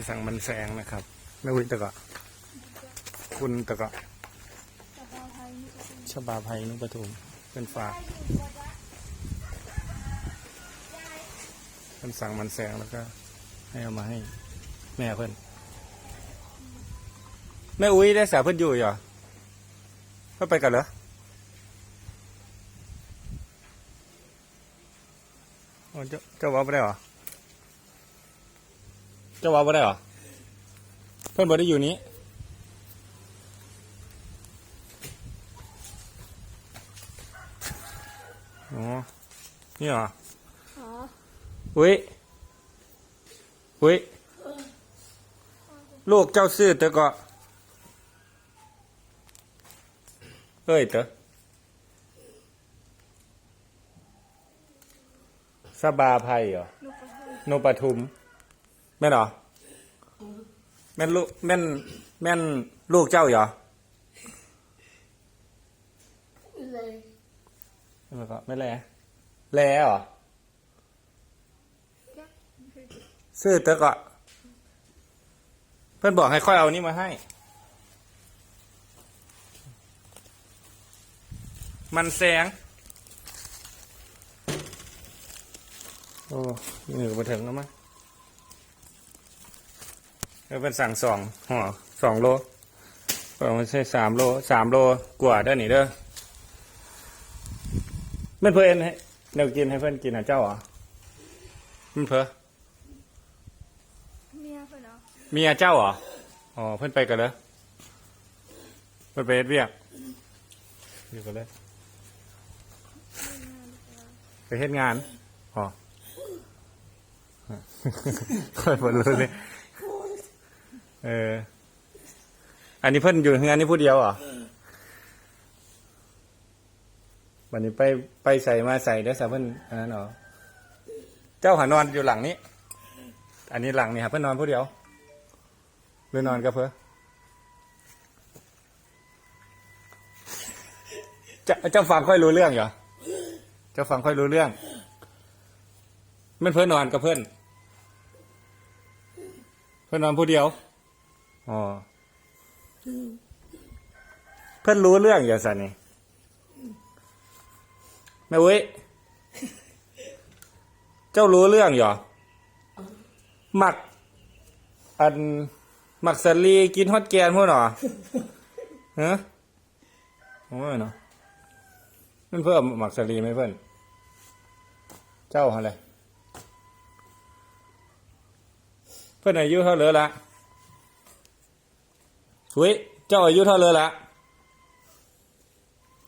ที่สั่งมันแซงนะครับแม่วิตะกะคุณตะกะสบาไทยนี่ก็เป็นชบาภัยนุปทุมเป็นฝากเป็นสั่งมันแซงแล้วก็ ให้เอามาให้ แม่เพิ่นแม่อุ้ยได้สาวเพิ่นอยู่เหรอเพิ่นไปกันเหรอเจ้าเจ้าว่าไม่ได้เหรอ เจ้าว่าไม่ได้เหรอ เพิ่นบ่ได้อยู่นี้อ๋อนี่เหรออ๋ออุ้ยอุ้ยลูกเจ้าซื้อเตอะก็เอ้ยเตอะสบาภัยเหรอลูกกระเทยโนปทุม แม่นเหรอแม่นลูกแม่น แม่นลูกเจ้าเหรอเลยแล้วก็ไม่แลแลเหรอซื้อเตอะก็เพื่อนบอกให้ค่อยเอานี่มาให้ มันแสง โอ้ยเหนือมาถึงแล้วมั้ง เออเป็นสั่งสองห่อสองโลเออไม่ใช่สามโลสามโลกว่าเด้อนี่เด้อเม่นเพื่อนให้เดี๋ยวกินให้เพื่อนกินอะเจ้าเหรอมันเพื่อเมียเพิ่นเอาเมียเจ้าเหรออ๋อเพื่อนไปกันเลยเพื่อนไปเฮ็ดเวียกอยู่กันเลยไปเฮ็ดงานอ๋อค่อยบรู้เลย เออ อันนี้เพิ่นอยู่งานนี้ผู้เดียวเหรอวันนี้ไปไปใส่มาใส่ได้อสาเพิ่นอันนั้นเหรอเจ้าหานอนอยู่หลังนี้ อันนี้หลังนี่ครับเพิ่นนอนผู้เดียวหรือนอนกับเพื่อจะเจ้าฟังค่อยรู้เรื่องเหรอเจ้าฟังค่อยรู้เรื่องแมันเพื่อนนอนกับเพื่อน เพื่อนนอนผู้เดียว อ๋อเพื่อนรู้เรื่องอย่างสันนี่แม่เว้ยเจ้ารู้เรื่องเหรอหมัก อันหมักสลีกินฮอตแกนพวกหนอฮะโอ้ยเนาะมันเพิ่มหมักสลีไหมเพื่อน เจ้าอะไรเพื่อนอายุเท่าเหลยละ หุยเจ้าอายุเท่าเลยละ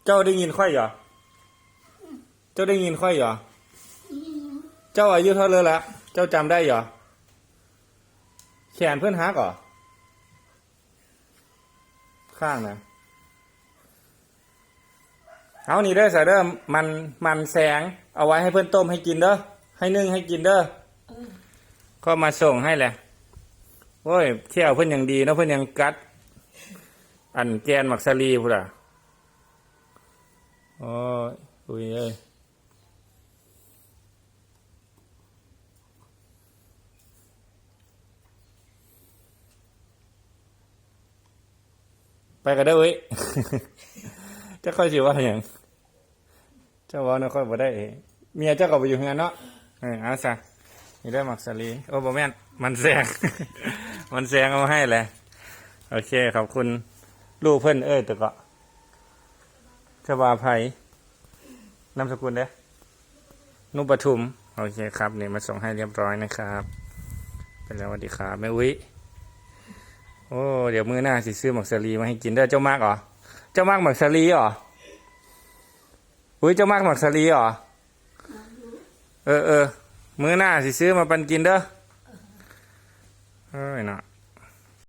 เจ้าได้ยินค่อยเหรอ เจ้าได้ยินค่อยเหรอ เจ้าอายุเท่าเลยละเจ้าจำได้เหรอ แขนเพื่อนฮักเหรอ ข้างนะเอานี่เด้อสายเด้อมันมันแสง เอาไว้ให้เพื่อนต้มให้กินเด้อให้นึ่งให้กินเด้อก็มาส่งให้แหละโอ้ยเที่ยวเพื่อนยังดีเนาะเพื่อนยังกัด อันแกนหมักสลีพูดอะอ้ยอุ้ยเอ้ยไปกันได้เว้ยจะค่อยสิว่าอย่างเจ้าว่าเนะค่อยบ่ได้เมียเจ้าก็ไปอยู่งานเนาะเออเอาซะนี่ได้หมักสลีโอ้บ่แม่นมันแซง มันแซงเอาให้แหละ โอเค ขอบคุณ ลูกเพื่อนเอ้ยแตะก็ชบาภัยนามสกุลเด้นุปทุม โอเคครับเนี่ยมาส่งให้เรียบร้อยนะครับ เป็นแล้วสวัสดีครับแม่อุ้ยโอ้ เดี๋ยวมือหน้าสิซื้อหมักสลีมาให้กินเด้เจ้ามากเหรอ เจ้ามากหมักสลีเหรออุ้ยเจ้ามากหมักสลีเหรอ เออเออมือหน้าสิซื้อมาปันกินเด้อเอ้ยเนาะ